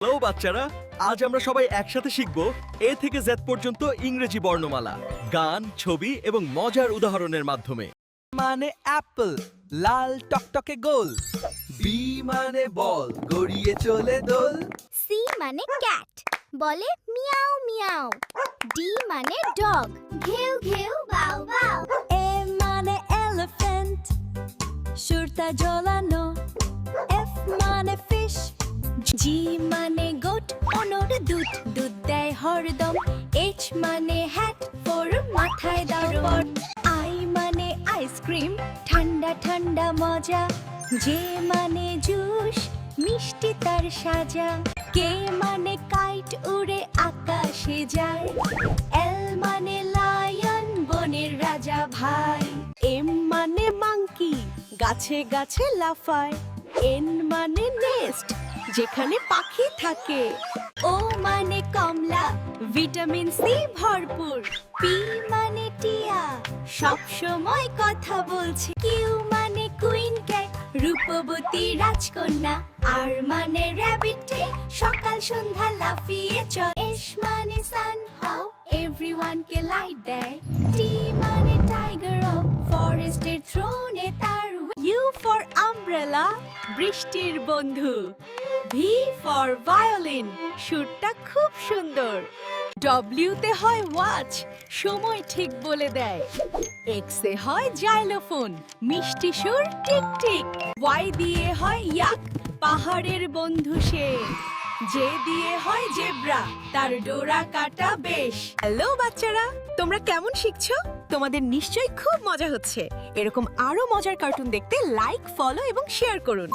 Hello, বাচ্চারা। আজ আমরা সবাই একসাথে শিখব এ থেকে জেড পর্যন্ত ইংরেজি বর্ণমালা, গান, ছবি এবং মজার উদাহরণের মাধ্যমে। মানে অ্যাপল, লাল টকটকে গোল। বি মানে বল, গড়িয়ে চলে দোল। সি মানে ক্যাট বলে মিয়াও মিয়াও। ডি মানে ডগ ঘেউ ঘেউ বাউ বাউ। এ মানে এলিফ্যান্ট সুরটা ঝোলানো এফ মানে জি মানে গোট, অনর দুধ। দুধ দেয় হরদম এইচ মানে হ্যাট ফোর মাথায় দাও আই মানে আইসক্রিম ঠান্ডা ঠান্ডা মজা। যে মানে জুস, মিষ্টি তার সাজা। কে মানে কাইট উড়ে আকাশে যায়। এল মানে লায়ন বনের রাজা ভাই। এম মানে মাংকি গাছে গাছে লাফায়। এন যেখানে পাখি থাকে। ও মানে কমলা, ভিটামিন সি ভরপুর, পি মানে টিয়া। সব সময় কথা বলছে, কিউ মানে কুইন ক্যাট, রূপবতী রাজকন্যা, আর মানে র্যাবিট সকাল সন্ধ্যা লাফিয়ে চল। এস মানে সান হাউ এভরিওয়ান কে লাইট দেয়। আমব্রেলা বৃষ্টির বন্ধু। ভি ফর ভায়োলিন সুরটা খুব সুন্দর। ডব্লিউ তে হয় ওয়াচ সময় ঠিক বলে দেয়। এক্স এ হয় জাইলোফোন মিষ্টি সুর টিক টিক ওয়াই দিয়ে হয় ইয়াক পাহাড়ের বন্ধু সে। যে দিয়ে হয় জেব্রা, তার ডোরা কাটা বেশ। হ্যালো, বাচ্চারা, তোমরা কেমন শিখছো? তোমাদের নিশ্চয়ই খুব মজা হচ্ছে। এরকম আরও মজার কার্টুন দেখতে লাইক ফলো এবং শেয়ার করুন।